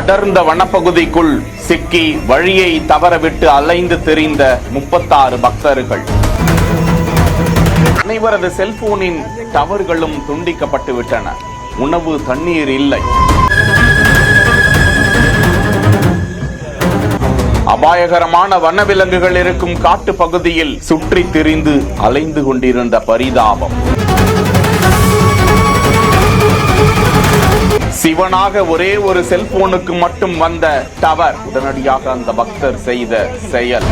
அடர்ந்த வனப்பகுதிக்குள் சிக்கி வழியை தவறவிட்டு அலைந்து திரிந்த முப்பத்தாறு பக்தர்கள். அனைவரது செல்போனின் டவர்களும் துண்டிக்கப்பட்டு விட்டன. உணவு தண்ணீர் இல்லை. அபாயகரமான வனவிலங்குகள் இருக்கும் காட்டு பகுதியில் சுற்றித் திரிந்து அலைந்து கொண்டிருந்த பரிதாபம். சிவனாக ஒரே ஒரு செல்போனுக்கு மட்டும் வந்த டவர். உடனடியாக அந்த பக்தர் செய்த செயல்.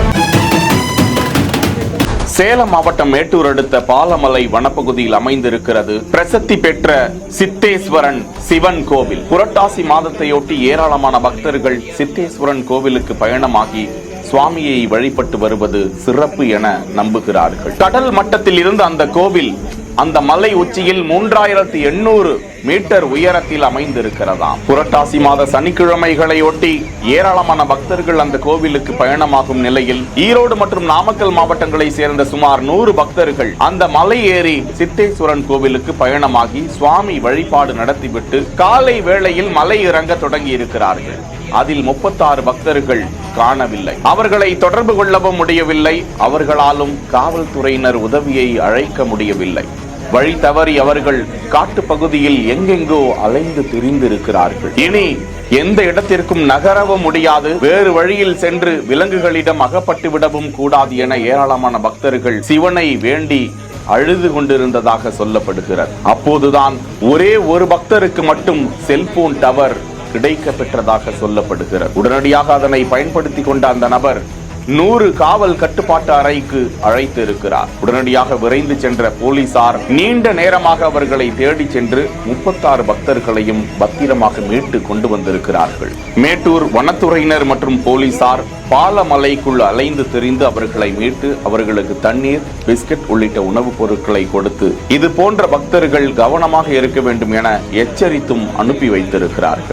சேலம் மாவட்டம் மேட்டூர் அடுத்த பாலமலை வனப்பகுதியில் அமைந்திருக்கிறது பிரசித்தி பெற்ற சித்தேஸ்வரன் சிவன் கோவில். புரட்டாசி மாதத்தையொட்டி ஏராளமான பக்தர்கள் சித்தேஸ்வரன் கோவிலுக்கு பயணமாகி சுவாமியை வழிபட்டு வருவது சிறப்பு என நம்புகிறார்கள். கடல் மட்டத்தில் இருந்து அந்த கோவில் அந்த மலை உச்சியில் மூன்றாயிரத்தி எண்ணூறு மீட்டர் உயரத்தில் அமைந்திருக்கிறதாம். புரட்டாசி மாத சனிக்கிழமைகளை ஒட்டி ஏராளமான பக்தர்கள் அந்த கோவிலுக்கு பயணமாகும் நிலையில் ஈரோடு மற்றும் நாமக்கல் மாவட்டங்களை சேர்ந்த சுமார் நூறு பக்தர்கள் அந்த மலை ஏறி சித்தேஸ்வரன் கோவிலுக்கு பயணமாகி சுவாமி வழிபாடு நடத்திவிட்டு காலை வேளையில் மலை இறங்க தொடங்கி இருக்கிறார்கள் அதில் முப்பத்தாறு பக்தர்கள் காணவில்லை. அவர்களை தொடர்பு கொள்ளவும் முடியவில்லை. அவர்களாலும் காவல்துறையினர் உதவியை அழைக்க முடியவில்லை. வழி தவறி அவர்கள் காட்டு பகுதியில் எங்கெங்கோ அலைந்து திரிந்திருக்கிறார்கள். இனி எந்த இடத்திற்கும் நகரவும் முடியாது. வேறு வழியில் சென்று விலங்குகளிடம் அகப்பட்டு விடவும் கூடாது என ஏராளமான பக்தர்கள் சிவனை வேண்டி அழுது கொண்டிருந்ததாக சொல்லப்படுகிறது. அப்போதுதான் ஒரே ஒரு பக்தருக்கு மட்டும் செல்போன் டவர் கிடைக்க பெற்றதாக சொல்லப்படுகிறது. உடனடியாக அதனை பயன்படுத்தி கொண்ட அந்த நபர் நூறு காவல் கட்டுப்பாட்டு அறைக்கு அழைத்து இருக்கிறார் உடனடியாக விரைந்து சென்ற போலீசார் நீண்ட நேரமாக அவர்களை தேடி சென்று முப்பத்தாறு பக்தர்களையும் பத்திரமாக மீட்டு கொண்டு வந்திருக்கிறார்கள். மேட்டூர் வனத்துறையினர் மற்றும் போலீசார் பாலமலைக்குள் அலைந்து திரிந்து அவர்களை மீட்டு அவர்களுக்கு தண்ணீர் பிஸ்கட் உள்ளிட்ட உணவுப் பொருட்களை கொடுத்து இது போன்ற பக்தர்கள் கவனமாக இருக்க வேண்டும் என எச்சரித்தும் அனுப்பி வைத்திருக்கிறார்கள்.